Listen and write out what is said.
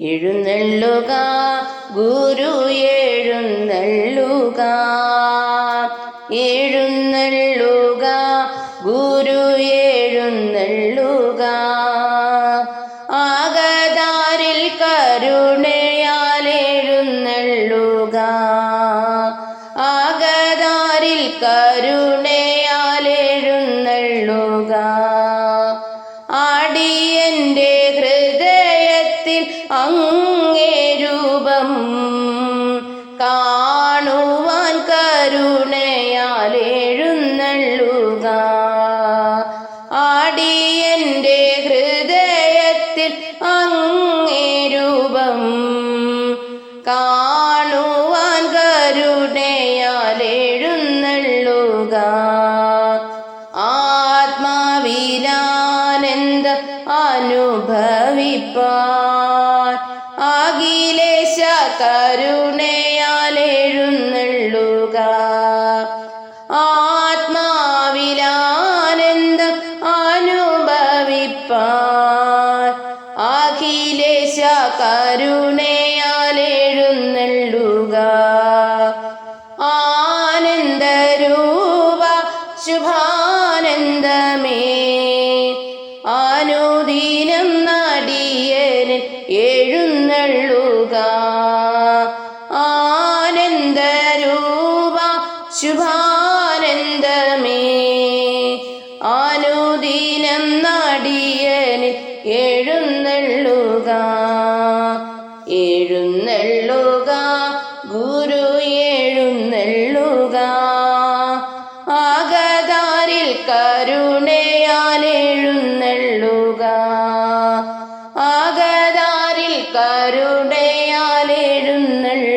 എഴുന്നള്ളുക ഗുരു എഴുന്നള്ളുക. എഴുന്നള്ളുക ഗുരു എഴുന്നള്ളുക. ആകതാരിൽ കരുണയാൽ എഴുന്നള്ളുക. ആകതാരിൽ കരുണയാൽ എഴുന്നള്ളുക. അങ്ങേ രൂപം കാണുവാൻ കരുണയാൽ എഴുന്നള്ളുക ആടിയന്റെ ഹൃദയത്തിൽ അങ്ങേ രൂപം കാണുവാൻ അനുഭവിപ്പാൻ. അഖിലേശ കരുണയാൽ ആത്മാവിലാനന്ദം അനുഭവിപ്പാൻ. അഖിലേശ കരുണയാൽ ആനന്ദരൂപ ശുഭാനന്ദമേ അനുദീനം നടിയന് എഴുന്നള്ളുക. ആനന്ദരൂപ ശുഭാനന്ദമേ. അനുദീനം നടിയന് എഴുന്നള്ളുക. എഴുന്നള്ളുക ഗുരു എഴുന്നള്ളുക. ആകദാരിൽ കരുണയാൽ കരുടയാലെഴുന്നള്ളി